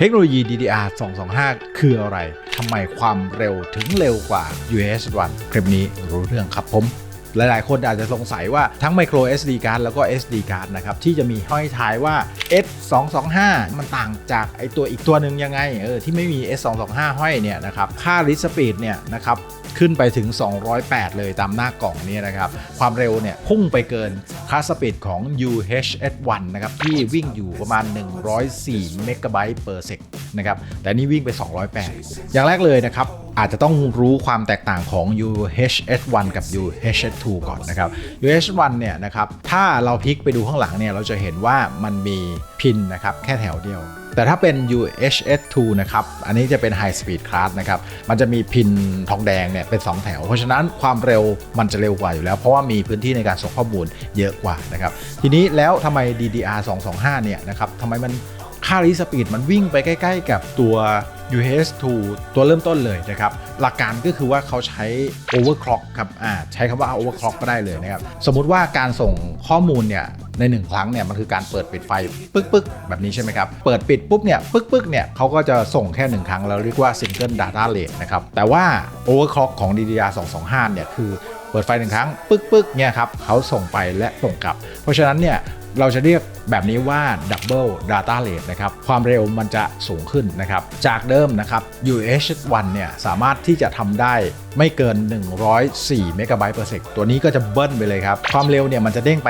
เทคโนโลยี DDR 225 คืออะไร ทำไมความเร็วถึงเร็วกว่า US 1คลิปนี้รู้เรื่องครับผม หลายๆ คนอาจจะสงสัยว่าทั้ง micro SD card แล้วก็ SD card นะครับ ที่จะมีห้อยท้ายว่า S 2 2 5มันต่างจากไอตัวอีกตัวหนึ่งยังไง เออ ที่ไม่มี S 2 2 5ห้อยเนี่ยนะครับ ค่า read speed เนี่ยนะครับ ขึ้นไปถึง 208 เลยตามหน้ากล่องนี่นะครับ ความเร็วเนี่ยพุ่งไปเกินคลาสปีดของ UHS1 นะครับ ที่วิ่งอยู่ประมาณ 104 เมกะไบต์เปอร์เซกนะครับ แต่นี่วิ่งไป 208 อย่างแรกเลยนะครับ อาจจะต้องรู้ความแตกต่างของ UHS1 กับ UHS2 ก่อนนะครับ UHS1 เนี่ยนะครับถ้าเราพลิกไปดูข้างหลังเนี่ยเราจะเห็นว่ามันมีพินนะครับแค่แถวเดียว แต่ถ้าเป็น UHS2 นะครับอันนี้จะเป็น High Speed Class นะครับมันจะมีพินทองแดงเนี่ยเป็น 2 แถว เพราะฉะนั้นความเร็วมันจะเร็วกว่าอยู่แล้ว เพราะว่ามีพื้นที่ในการส่งข้อมูลเยอะกว่านะครับทีนี้แล้วทำไม DDR 225เนี่ยนะครับทำไมมันค่า read speed มันวิ่งไปใกล้ ๆ กับตัว UHS2 ตัวเริ่มต้นเลยนะครับ หลักการก็คือว่าเขาใช้ overclock ครับอ่าใช้คำว่า overclock ก็ได้เลยนะครับ สมมุติว่าการส่งข้อมูลเนี่ยในหนึ่งครั้งเนี่ยมันคือการเปิดปิดไฟปึ๊กปึ๊กแบบนี้ใช่ไหมครับ เปิดปิดปุ๊บเนี่ยปึ๊กปึ๊กเนี่ยเขาก็จะส่งแค่หนึ่งครั้ง เราเรียกว่า single data rate นะครับ แต่ว่า overclock ของ DDR 225เนี่ยคือเปิดไฟหนึ่งครั้งปึ๊กปึ๊กเนี่ยครับเขาส่งไปและส่งกลับ เพราะฉะนั้นเนี่ยเราจะเรียก แบบนี้ว่า Double Data Rate นะครับ ความเร็วมันจะสูงขึ้นนะครับ จากเดิมนะครับ UH1 เนี่ยสามารถที่จะทำได้ไม่เกิน 104เมกะไบต์ per sec ตัวนี้ก็จะเบิ้ลไปเลยครับ ความเร็วเนี่ยมันจะเด้งไป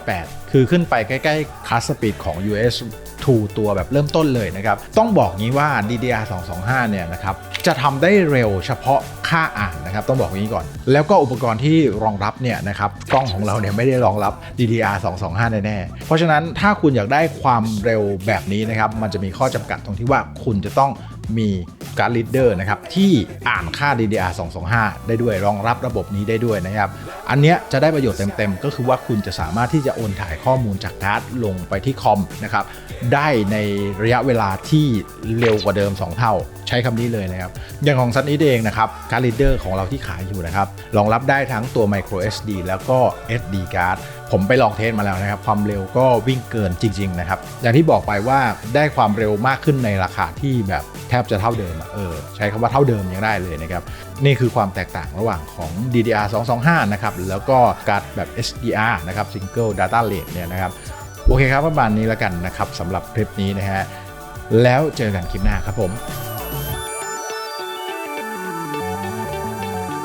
208 คือขึ้นไปใกล้ๆคัสสปีดของ US 2ตัวแบบเริ่มต้นเลยนะครับ ต้องบอกงี้ว่า DDR 225เนี่ยนะครับ จะทำได้เร็วเฉพาะค่าอ่านนะครับ ต้องบอกงี้ก่อน แล้วก็อุปกรณ์ที่รองรับเนี่ยนะครับ กล้องของเราเนี่ยไม่ได้รองรับ DDR 225 แน่ๆ เพราะฉะนั้นถ้าคุณอยากได้ความเร็วแบบนี้นะครับ มันจะมีข้อจำกัดตรงที่ว่าคุณจะต้องมีการ์ดลีดเดอร์นะครับ ที่อ่านค่า DDR 225 ได้ด้วยรองรับระบบนี้ได้ด้วยนะครับ อันเนี้ยจะได้ประโยชน์เต็มๆ ก็คือว่าคุณจะสามารถที่จะโอนถ่ายข้อมูลจากการ์ดลงไปที่คอมนะครับ ได้ในระยะเวลาที่เร็วกว่าเดิม 2 เท่า ใช้คำนี้เลยนะครับ อย่างของซันนี้เองนะครับการ์ดลีเดอร์ของเราที่ขายอยู่นะครับรองรับได้ทั้งตัว micro SD แล้วก็ SD card ผมไปลองเทสมาแล้วนะครับ ความเร็วก็วิ่งเกินจริง ๆ นะครับ อย่างที่บอกไปว่าได้ความเร็วมากขึ้นในราคาที่แบบแทบจะเท่าเดิมอะเออใช้คำว่าเท่าเดิมยังได้เลยนะครับ นี่คือความแตกต่างระหว่างของ DDR 225นะครับแล้วก็การ์ดแบบ SDR นะครับ Single Data Rate เนี่ยนะครับโอเคครับประมาณนี้แล้วกันนะครับสำหรับคลิปนี้นะฮะแล้วเจอกันคลิปหน้าครับผม